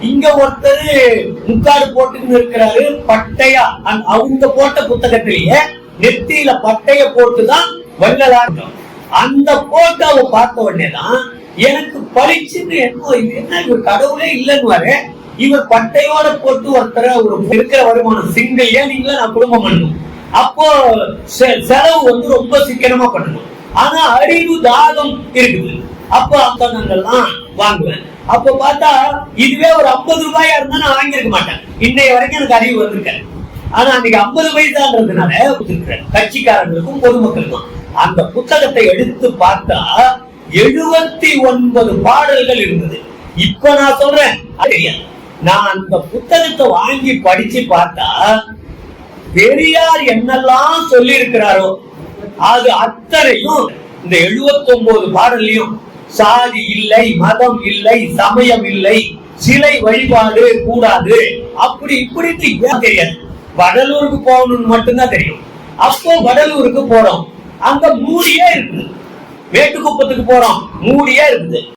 இங்க ஒருத்தர் முக்காடு போட்டுன்னு இருக்கிறாரு பட்டையா? அவங்க போட்ட புத்தகத்திலேயே நெத்தியில பட்டைய போட்டுதான் வள்ளலாட்டம் அந்த போட்டோவை பார்த்த உடனே தான் எனக்கு பளிச்சுன்னு என்ன என்ன இவர் கடவுளே இல்லைன்னு இவர் பட்டையோட போட்டு ஒருத்தர ஒரு இருக்கிற வருமானம் சிங்கிள் ஏன் நீங்களா நான் குடும்பம் பண்ணணும்? அப்போ செ- செலவு வந்து ரொம்ப சிக்கனமா பண்ணணும். ஆனா அறிவு தாகம் இருக்குது. அப்போ புத்தகங்கள்லாம் வாங்குவேன். அப்ப பார்த்தா இதுவே ஒரு ஐம்பது ரூபாயா இருந்தா நான் வாங்கியிருக்க மாட்டேன். இன்னைய வரைக்கும் எனக்கு அறிவு வந்திருக்கேன் ஆனா அன்னைக்கு ஐம்பது பைசான்றதுனால கொடுத்திருக்கிறேன் கட்சிக்காரங்களுக்கும் பொதுமக்களுக்கும். அந்த புத்தகத்தை எடுத்து பார்த்தா எழுபத்தி ஒன்பது பாடல்கள் இருந்தது. இப்ப நான் சொல்றேன் நான் அந்த புத்தகத்தை வாங்கி படிச்சு பார்த்தா பெரியார் என்னெல்லாம் சொல்லி இருக்கிறாரோ அது அத்தனையும் இந்த 79 பாடல்லையும் சாதி இல்லை மதம் இல்லை சமயம் இல்லை சிலை வழிபாடு கூடாது. அப்படி இப்படி தெரியாது? வடலூருக்கு போகணும்னு மட்டும்தான் தெரியும். அப்போ வடலூருக்கு போறோம். அங்க மூடியே இருக்குது. மேட்டுக்குப்பத்துக்கு போறோம். மூடியே இருக்குது.